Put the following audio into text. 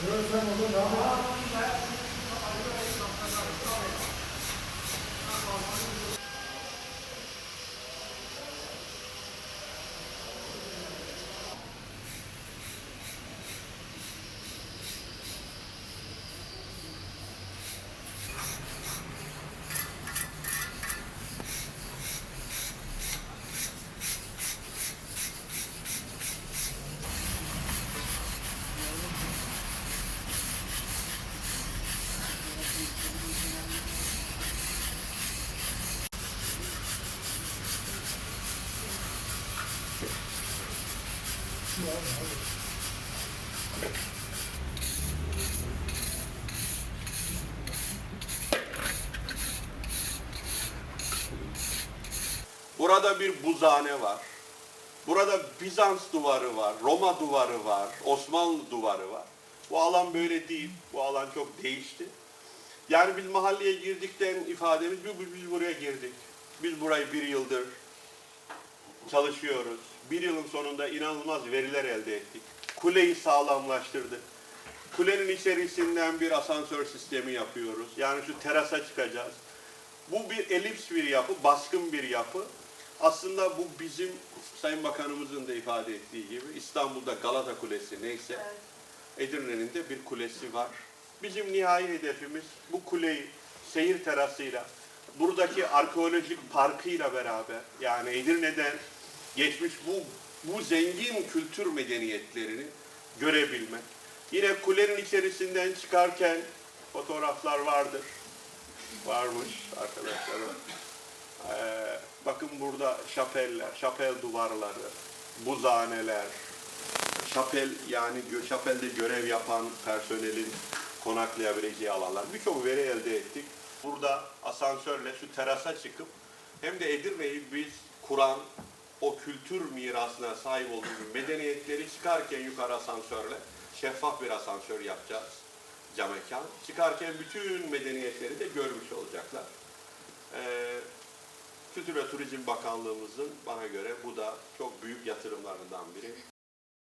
你说全部多长啊？来。Burada bir buzhane var. Burada Bizans duvarı var, Roma duvarı var, Osmanlı duvarı var. Bu alan böyle değil. Bu alan çok değişti. Yani biz mahalleye girdikten ifademiz biz, biz buraya girdik. Biz burayı bir yıldır çalışıyoruz. Bir yılın sonunda inanılmaz veriler elde ettik. Kuleyi sağlamlaştırdık. Kulenin içerisinden bir asansör sistemi yapıyoruz. Yani şu terasa çıkacağız. Bu bir elips bir yapı, baskın bir yapı. Aslında bu bizim Sayın Bakanımızın da ifade ettiği gibi İstanbul'da Galata Kulesi neyse Edirne'nin de bir kulesi var. Bizim nihai hedefimiz bu kuleyi seyir terasıyla, buradaki arkeolojik parkıyla beraber yani Edirne'den geçmiş bu bu zengin kültür medeniyetlerini görebilmek. Yine kulenin içerisinden çıkarken fotoğraflar vardır. Varmış arkadaşlarım. Ee, bakın burada şapeller, şapel duvarları, buzhaneler, şapel yani şapelde görev yapan personelin konaklayabileceği alanlar. Birçok veri elde ettik. Burada asansörle şu terasa çıkıp hem de Edirne'yi biz kuran o kültür mirasına sahip olduğumuz medeniyetleri çıkarken yukarı asansörle şeffaf bir asansör yapacağız cam mekan. Çıkarken bütün medeniyetleri de görmüş olacaklar. Ee, Kültür ve Turizm Bakanlığımızın bana göre bu da çok büyük yatırımlarından biri.